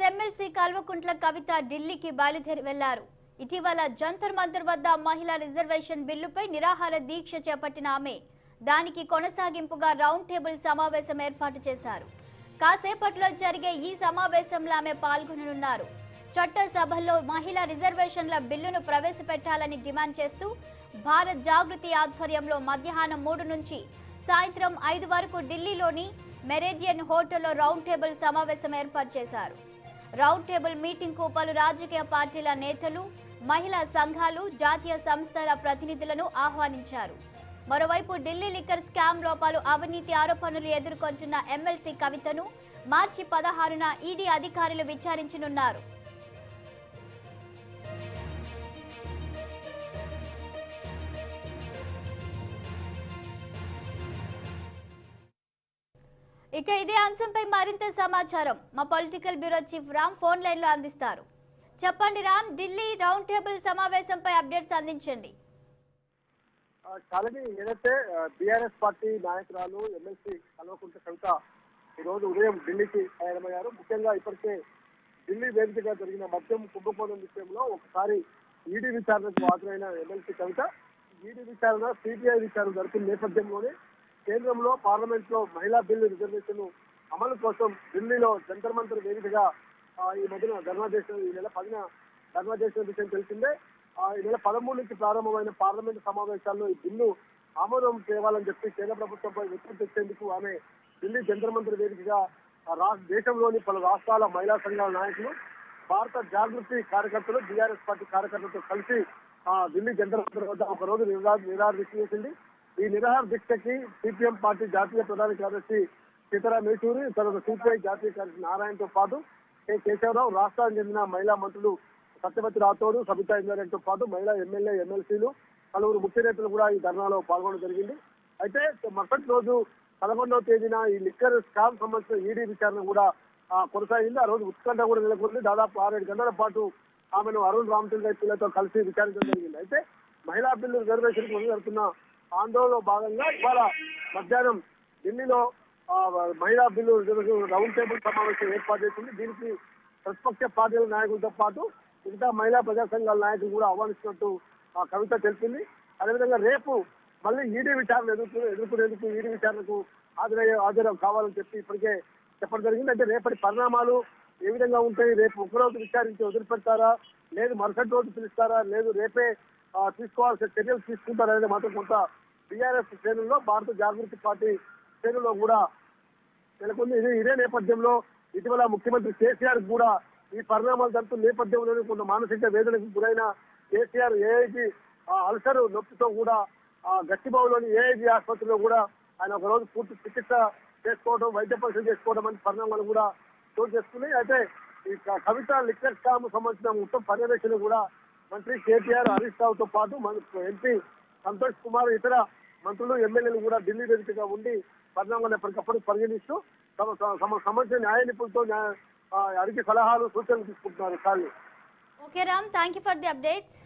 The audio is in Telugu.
కాంగ్రెస్ ఎమ్మెల్సీ కల్వకుంట్ల కవిత ఢిల్లీకి బయలుదేరి వెళ్ళారు. ఇటీవల జంతర్ మంతర్ వద్ద మహిళా రిజర్వేషన్ బిల్లుపై నిరాహార దీక్ష చేపట్టిన ఆమె దానికి కొనసాగింపుగా రౌండ్ టేబుల్ సమావేశం ఏర్పాటు చేశారు. కాసేపట్లో జరిగే ఈ సమావేశంలో ఆమె పాల్గొననున్నారు. చట్టసభల్లో మహిళా రిజర్వేషన్ల బిల్లును ప్రవేశపెట్టాలని డిమాండ్ చేస్తూ భారత్ జాగృతి ఆధ్వర్యంలో మధ్యాహ్నం మూడు నుంచి సాయంత్రం ఐదు వరకు ఢిల్లీలోని మెరేడియన్ హోటల్లో రౌండ్ టేబుల్ సమావేశం ఏర్పాటు చేశారు. రౌండ్ టేబుల్ మీటింగ్కు పలు రాజకీయ పార్టీల నేతలు మహిళా సంఘాలు జాతీయ సంస్థల ప్రతినిధులను ఆహ్వానించారు. మరోవైపు ఢిల్లీ లిక్కర్ స్కామ్ లోపాలు అవినీతి ఆరోపణలు ఎదుర్కొంటున్న ఎమ్మెల్సీ కవితను మార్చి పదహారున ఈడీ అధికారులు విచారించనున్నారు. ఇక ఇదే అంశంపై మరింత సమాచారం. మా political bureau chief Ram phone లైన్లో అందిస్తారు. చెప్పండి రామ్ ఢిల్లీ రౌండ్ టేబుల్ సమావేశంపై అప్డేట్స్ అందించండి. ఆ, ఏదైతే బీఆర్ఎస్ పార్టీ నాయకురాలు ఎమ్మెల్సీ కల్వకుంట్ల కవిత ఈరోజు రోజు ఉదయం ఢిల్లీకి తయారమయ్యారు ముఖ్యంగా ఇప్పటికే ఢిల్లీ వేదికగా జరిగిన మద్యం కుంభకోణం విషయంలో ఒకసారి ఈడీ విచారణకు హాజరైన ఎమ్మెల్సీ కవిత. ఈడీ విచారణ సిబిఐ విచారణ జరుగుతున్న నేపథ్యంలోనే కేంద్రంలో పార్లమెంట్లో మహిళా బిల్లు రిజర్వేషన్ అమలు కోసం ఢిల్లీలో జంతర్ మంతర్ వేదికగా ఈ మధ్యన ధర్నా చేసిన ఈ నెల పదిన ధర్నా చేసిన విషయం తెలిసిందే. ఆ, ఈ నెల పదమూడు నుంచి ప్రారంభమైన పార్లమెంట్ సమావేశాల్లో ఈ బిల్లు ఆమోదం చేయాలని చెప్పి కేంద్ర ప్రభుత్వంపై ఒత్తిడి తెచ్చేందుకు ఆమె ఢిల్లీ జంతర్ మంతర్ వేదికగా దేశంలోని పలు రాష్ట్రాల మహిళా సంఘాల నాయకులు భారత జాగృతి కార్యకర్తలు బీఆర్ఎస్ పార్టీ కార్యకర్తలతో కలిసి ఢిల్లీ జంతర్ మంత్రి వద్ద ఒక రోజు నిరాహార నిరాహార చేసింది ఈ నిరాహార దీక్షకి సిపిఎం పార్టీ జాతీయ ప్రధాన కార్యదర్శి సీతారాం యేచూరి తర్వాత సిపిఐ జాతీయ కార్యదర్శి నారాయణతో పాటు కె కేశవరావు రాష్ట్రానికి చెందిన మహిళా మంత్రులు సత్యవతి రాథోడ్ సబితా ఇంద్రారెడ్డితో పాటు మహిళా ఎమ్మెల్యే ఎమ్మెల్సీలు పలువురు ముఖ్య నేతలు కూడా ఈ ధర్నాలో పాల్గొనడం జరిగింది. అయితే మరుసటి రోజు పదకొండవ తేదీన ఈ లిక్కర్ స్కామ్ సంబంధించిన ఈడీ విచారణ కూడా కొనసాగింది. ఆ రోజు ఉత్కంఠ కూడా నెలకొంది. దాదాపు ఆరేడు గంటల పాటు ఆమెను అరుణ్ రామచంద్ర పిల్లతో కలిసి విచారించడం జరిగింది. అయితే మహిళా బిల్లు రిజర్వేషన్ జరుగుతున్న ఆందోళనలో భాగంగా ఇవాళ మధ్యాహ్నం ఢిల్లీలో మహిళా బిల్లు రౌండ్ టేబుల్ సమావేశం ఏర్పాటు చేసింది. దీనికి ప్రతిపక్ష పార్టీల నాయకులతో పాటు మిగతా మహిళా ప్రజా సంఘాల నాయకులు కూడా ఆహ్వానిస్తున్నట్టు ఆ కవిత తెలిపింది. అదేవిధంగా రేపు మళ్ళీ ఈడీ విచారణ ఎదుర్కొ ఎదుర్కొనేందుకు ఈడీ విచారణకు హాజరయ్యే హాజరు కావాలని చెప్పి ఇప్పటికే చెప్పడం జరిగింది. అంటే రేపటి పరిణామాలు ఏ విధంగా ఉంటాయి? రేపు ఒకరోజు విచారించి వదిలిపెడతారా? లేదు మరుసటి రోజు పిలుస్తారా? లేదు రేపే తీసుకోవాల్సిన చర్యలు తీసుకుంటారా అనేది మాత్రం కొంత బీఆర్ఎస్ శ్రేణుల్లో భారత జాగృతి పార్టీ శ్రేణుల్లో కూడా నెలకొంది. ఇది ఇదే నేపథ్యంలో ఇటీవల ముఖ్యమంత్రి కేసీఆర్ కూడా ఈ పరిణామాలు జరుగుతున్న నేపథ్యంలోనే కొంత మానసిక వేదనకు గురైన కేసీఆర్ ఏఐజీ అల్సర్ నొప్పితో కూడా ఆ గచ్చిబావులోని ఏఐజీ ఆసుపత్రిలో కూడా ఆయన ఒక రోజు పూర్తి చికిత్స చేసుకోవడం వైద్య పరీక్షలు చేసుకోవడం అనే పరిణామాలు కూడా చోటు చేసుకున్నాయి. అయితే ఈ కవిత లిక్కర్ స్కామ్ సంబంధించిన మొత్తం పర్యవేక్షణ కూడా మంత్రి కేటీఆర్ హరీష్ రావుతో పాటు ఎంపీ సంతోష్ కుమార్ ఇతర మంత్రులు ఎమ్మెల్యేలు కూడా ఢిల్లీ వేదికగా ఉండి పరిణామాలను ఎప్పటికప్పుడు పరిగణిస్తూ తమ తమ- సంబంధించిన న్యాయ నిపుణులతో అడిగి సలహాలు సూచనలు తీసుకుంటున్నారు. కానీ okay Ram thank you for the updates